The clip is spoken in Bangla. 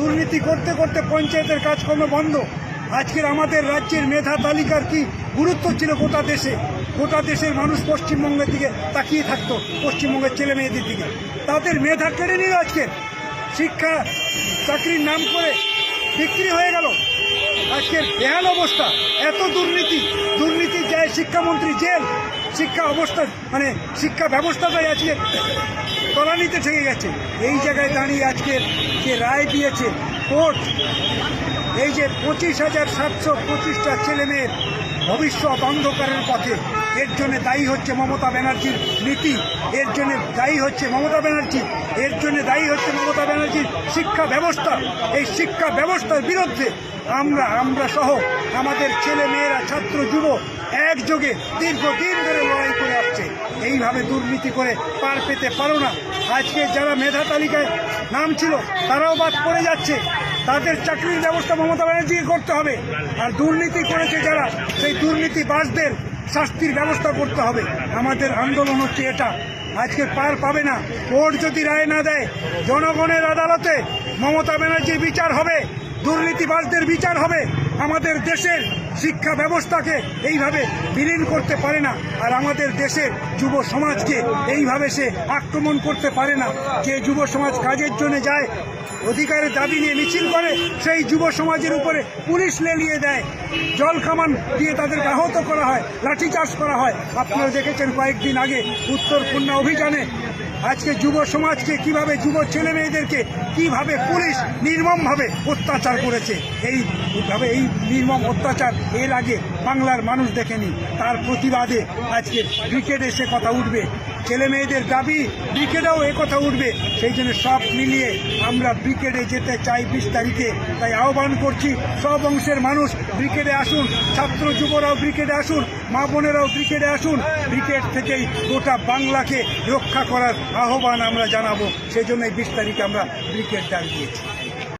দুর্নীতি করতে করতে পঞ্চায়েতের কাজকর্ম বন্ধ। আজকের আমাদের রাজ্যের মেধা তালিকার কি গুরুত্ব ছিল গোটা দেশে? গোটা দেশের মানুষ পশ্চিমবঙ্গের দিকে তাকিয়ে থাকতো, পশ্চিমবঙ্গের ছেলে মেয়েদের দিকে। তাদের মেধা কেড়ে নিল আজকে। শিক্ষা, চাকরির নাম করে বিক্রি হয়ে গেল। আজকের বেহাল অবস্থা, এত দুর্নীতি। দুর্নীতি যায় শিক্ষামন্ত্রী জেল। শিক্ষা অবস্থা মানে শিক্ষা ব্যবস্থাটাই আজকে তলানিতে ঠেকে গেছে। এই জায়গায় দাঁড়িয়ে আজকে যে রায় দিয়েছে কোর্ট এই যে পঁচিশ হাজার সাতশো পঁচিশটা ছেলে মেয়ের ভবিষ্যৎ অন্ধকারের পথে, এর জন্য দায়ী হচ্ছে মমতা ব্যানার্জির নীতি, এর জন্য দায়ী হচ্ছে মমতা ব্যানার্জি, এর জন্য দায়ী হচ্ছে মমতা ব্যানার্জির শিক্ষা ব্যবস্থা। এই শিক্ষা ব্যবস্থার বিরুদ্ধে আমরা আমরা সহ আমাদের ছেলে মেয়েরা, ছাত্র, যুব একযোগে দীর্ঘদিন ধরে লড়াই করে আসছে। এইভাবে দুর্নীতি করে পার পেতে পারো না। আজকে যারা মেধা তালিকায় নাম ছিল, তারাও বাদ পড়ে যাচ্ছে। তাদের চাকরির ব্যবস্থা মমতা ব্যানার্জিকে করতে হবে। আর দুর্নীতি করেছে যারা, সেই দুর্নীতিবাজদের শাস্তির ব্যবস্থা করতে হবে। আমাদের আন্দোলন হচ্ছে এটা। আজকে পার পাবে না। কোর্ট যদি রায় না দেয়, জনগণের আদালতে মমতা ব্যানার্জির বিচার হবে দুর্নীতিবাসদের বিচার হবে। আমাদের দেশের শিক্ষা ব্যবস্থাকে এইভাবে বিলীন করতে পারে না। আর আমাদের দেশের যুব সমাজকে এইভাবে সে আক্রমণ করতে পারে না। যে যুব সমাজ কাজের জন্য যায় অধিকারের দাবি নিয়ে মিছিল করে, সেই যুব সমাজের উপরে পুলিশ লেলিয়ে দেয়। জল কামান দিয়ে তাদেরকে আহত করা হয় লাঠিচার্জ করা হয়। আপনারা দেখেছেন কয়েকদিন আগে উত্তর খুলনা অভিযানে আজকে যুব সমাজকে কীভাবে যুব ছেলে মেয়েদেরকে কীভাবে পুলিশ নির্মমভাবে অত্যাচার করেছে এইভাবে এই নির্মম অত্যাচার এর আগে বাংলার মানুষ দেখেনি। তার প্রতিবাদে আজকে ব্রিগেড এসে কথা উঠবে। ছেলে মেয়েদের দাবি ব্রিগেডেও এ কথা উঠবে। সেই জন্য সব মিলিয়ে আমরা ব্রিগেডে যেতে চাই বিশ তারিখে। তাই আহ্বান করছি সব অংশের মানুষ ব্রিগেডে আসুন। ছাত্র যুবরাও ব্রিগেডে আসুন। মা বোনেরাও ব্রিগেডে আসুন। ব্রিগেড থেকেই গোটা বাংলাকে রক্ষা করার আহ্বান আমরা জানাব। সেই জন্যই বিশ তারিখে আমরা ব্রিগেড ডাক দিয়েছি।